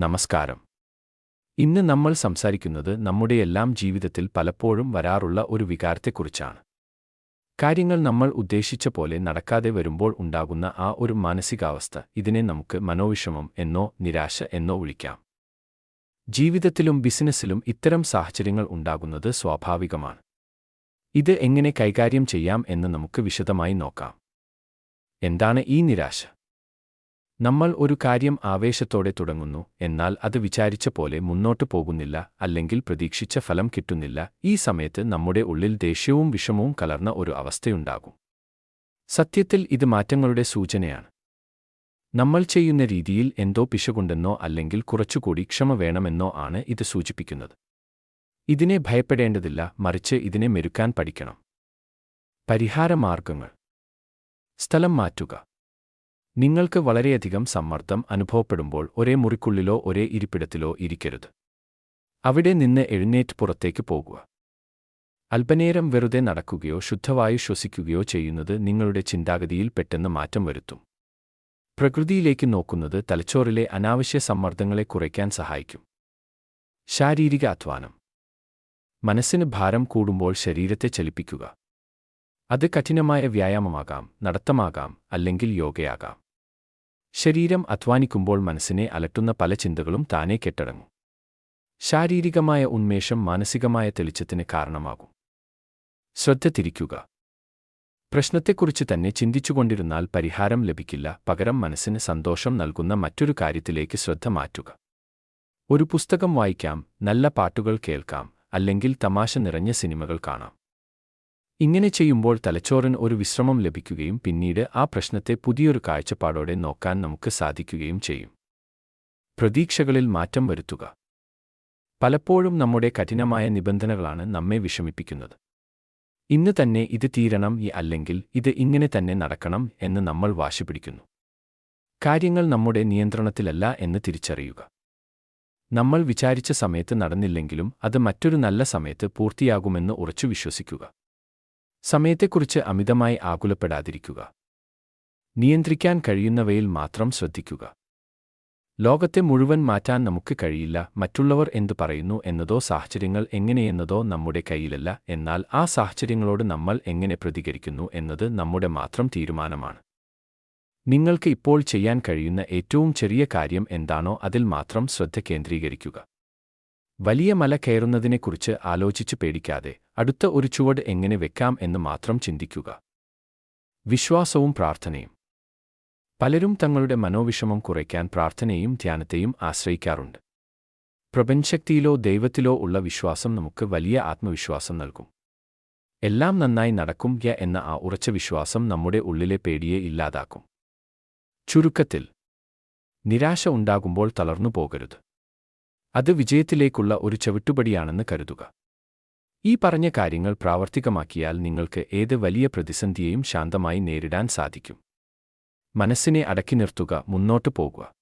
നമസ്കാരം. ഇന്ന് നമ്മൾ സംസാരിക്കുന്നത് നമ്മുടെയെല്ലാം ജീവിതത്തിൽ പലപ്പോഴും വരാറുള്ള ഒരു വികാരത്തെക്കുറിച്ചാണ്. കാര്യങ്ങൾ നമ്മൾ ഉദ്ദേശിച്ച പോലെ നടക്കാതെ വരുമ്പോൾ ഉണ്ടാകുന്ന ആ ഒരു മാനസികാവസ്ഥ ഇതിനെ നമുക്ക് മനോവിഷമം എന്നോ നിരാശ എന്നോ വിളിക്കാം. ജീവിതത്തിലും ബിസിനസ്സിലും ഇത്തരം സാഹചര്യങ്ങൾ ഉണ്ടാകുന്നത് സ്വാഭാവികമാണ്. ഇത് എങ്ങനെ കൈകാര്യം ചെയ്യാം എന്ന് നമുക്ക് വിശദമായി നോക്കാം. എന്താണ് ഈ നിരാശ? നമ്മൾ ഒരു കാര്യം ആവേശത്തോടെ തുടങ്ങുന്നു എന്നാൽ അത് വിചാരിച്ച പോലെ മുന്നോട്ട് പോകുന്നില്ല അല്ലെങ്കിൽ പ്രതീക്ഷിച്ച ഫലം കിട്ടുന്നില്ല. ഈ സമയത്ത് നമ്മുടെ ഉള്ളിൽ ദേഷ്യവും വിഷമവും കലർന്ന ഒരു അവസ്ഥയുണ്ടാകും. സത്യത്തിൽ ഇത് മാറ്റങ്ങളുടെ സൂചനയാണ്. നമ്മൾ ചെയ്യുന്ന രീതിയിൽ എന്തോ പിശകുണ്ടെന്നോ അല്ലെങ്കിൽ കുറച്ചുകൂടി ക്ഷമ വേണമെന്നോ ആണ് ഇത് സൂചിപ്പിക്കുന്നത്. ഇതിനെ ഭയപ്പെടേണ്ടതില്ല മറിച്ച് ഇതിനെ മെരുക്കാൻ പഠിക്കണം. പരിഹാരമാർഗങ്ങൾ. സ്ഥലം മാറ്റുക. നിങ്ങൾക്ക് വളരെയധികം സമ്മർദ്ദം അനുഭവപ്പെടുമ്പോൾ ഒരേ മുറിക്കുള്ളിലോ ഒരേ ഇരിപ്പിടത്തിലോ ഇരിക്കരുത്. അവിടെ നിന്ന് എഴുന്നേറ്റ് പുറത്തേക്ക് പോകുക. അല്പനേരം വെറുതെ നടക്കുകയോ ശുദ്ധവായു ശ്വസിക്കുകയോ ചെയ്യുന്നത് നിങ്ങളുടെ ചിന്താഗതിയിൽ പെട്ടെന്ന് മാറ്റം വരുത്തും. പ്രകൃതിയിലേക്ക് നോക്കുന്നത് തലച്ചോറിലെ അനാവശ്യ സമ്മർദ്ദങ്ങളെ കുറയ്ക്കാൻ സഹായിക്കും. ശാരീരിക അധ്വാനം. മനസ്സിന് ഭാരം കൂടുമ്പോൾ ശരീരത്തെ ചലിപ്പിക്കുക. അത് കഠിനമായ വ്യായാമമാകാം നടത്തമാകാം അല്ലെങ്കിൽ യോഗയാകാം. ശരീരം അധ്വാനിക്കുമ്പോൾ മനസ്സിനെ അലട്ടുന്ന പല ചിന്തകളും താനേ കെട്ടടങ്ങും. ശാരീരികമായ ഉന്മേഷം മാനസികമായ തെളിച്ചത്തിന് കാരണമാകും. ശ്രദ്ധ തിരിക്കുക. പ്രശ്നത്തെക്കുറിച്ച് തന്നെ ചിന്തിച്ചുകൊണ്ടിരുന്നാൽ പരിഹാരം ലഭിക്കില്ല പകരം മനസ്സിന് സന്തോഷം നൽകുന്ന മറ്റൊരു കാര്യത്തിലേക്ക് ശ്രദ്ധ മാറ്റുക. ഒരു പുസ്തകം വായിക്കാം നല്ല പാട്ടുകൾ കേൾക്കാം അല്ലെങ്കിൽ തമാശ നിറഞ്ഞ സിനിമകൾ കാണാം. ഇങ്ങനെ ചെയ്യുമ്പോൾ തലച്ചോറിന് ഒരു വിശ്രമം ലഭിക്കുകയും പിന്നീട് ആ പ്രശ്നത്തെ പുതിയൊരു കാഴ്ചപ്പാടോടെ നോക്കാൻ നമുക്ക് സാധിക്കുകയും ചെയ്യും. പ്രതീക്ഷകളിൽ മാറ്റം വരുത്തുക. പലപ്പോഴും നമ്മുടെ കഠിനമായ നിബന്ധനകളാണ് നമ്മെ വിഷമിപ്പിക്കുന്നത്. ഇന്ന് തന്നെ ഇത് തീരണം ഈ അല്ലെങ്കിൽ ഇത് ഇങ്ങനെ തന്നെ നടക്കണം എന്ന് നമ്മൾ വാശിപിടിക്കുന്നു കാര്യങ്ങൾ നമ്മുടെ നിയന്ത്രണത്തിലല്ല എന്ന് തിരിച്ചറിയുക. നമ്മൾ വിചാരിച്ച സമയത്ത് നടന്നില്ലെങ്കിലും അത് മറ്റൊരു നല്ല സമയത്ത് പൂർത്തിയാകുമെന്ന് ഉറച്ചു വിശ്വസിക്കുക. സമയത്തെക്കുറിച്ച് അമിതമായി ആകുലപ്പെടാതിരിക്കുക. നിയന്ത്രിക്കാൻ കഴിയുന്നവയിൽ മാത്രം ശ്രദ്ധിക്കുക. ലോകത്തെ മുഴുവൻ മാറ്റാൻ നമുക്ക് കഴിയില്ല മറ്റുള്ളവർ എന്തു പറയുന്നു എന്നതോ സാഹചര്യങ്ങൾ എങ്ങനെയെന്നതോ നമ്മുടെ കയ്യിലല്ല എന്നാൽ ആ സാഹചര്യങ്ങളോട് നമ്മൾ എങ്ങനെ പ്രതികരിക്കുന്നു എന്നത് നമ്മുടെ മാത്രം തീരുമാനമാണ്. നിങ്ങൾക്ക് ഇപ്പോൾ ചെയ്യാൻ കഴിയുന്ന ഏറ്റവും ചെറിയ കാര്യം എന്താണോ അതിൽ മാത്രം ശ്രദ്ധ കേന്ദ്രീകരിക്കുക. വലിയ മല കയറുന്നതിനെക്കുറിച്ച് ആലോചിച്ച് പേടിക്കാതെ അടുത്ത ഒരു ചുവട് എങ്ങനെ വെക്കാം എന്ന് മാത്രം ചിന്തിക്കുക. വിശ്വാസവും പ്രാർത്ഥനയും. പലരും തങ്ങളുടെ മനോവിഷമം കുറയ്ക്കാൻ പ്രാർത്ഥനയും ധ്യാനത്തെയും ആശ്രയിക്കാറുണ്ട്. പ്രപഞ്ചശക്തിയിലോ ദൈവത്തിലോ ഉള്ള വിശ്വാസം നമുക്ക് വലിയ ആത്മവിശ്വാസം നൽകും. എല്ലാം നന്നായി നടക്കും യ എന്ന ആ ഉറച്ച വിശ്വാസം നമ്മുടെ ഉള്ളിലെ പേടിയെ ഇല്ലാതാക്കും. ചുരുക്കത്തിൽ നിരാശ ഉണ്ടാകുമ്പോൾ തളർന്നു പോകരുത്. അത് വിജയത്തിലേക്കുള്ള ഒരു ചവിട്ടുപടിയാണെന്ന് കരുതുക. ഈ പറഞ്ഞ കാര്യങ്ങൾ പ്രാവർത്തികമാക്കിയാൽ നിങ്ങൾക്ക് ഏത് വലിയ പ്രതിസന്ധിയെയും ശാന്തമായി നേരിടാൻ സാധിക്കും. മനസ്സിനെ അടക്കി നിർത്തുക മുന്നോട്ടു പോകുക.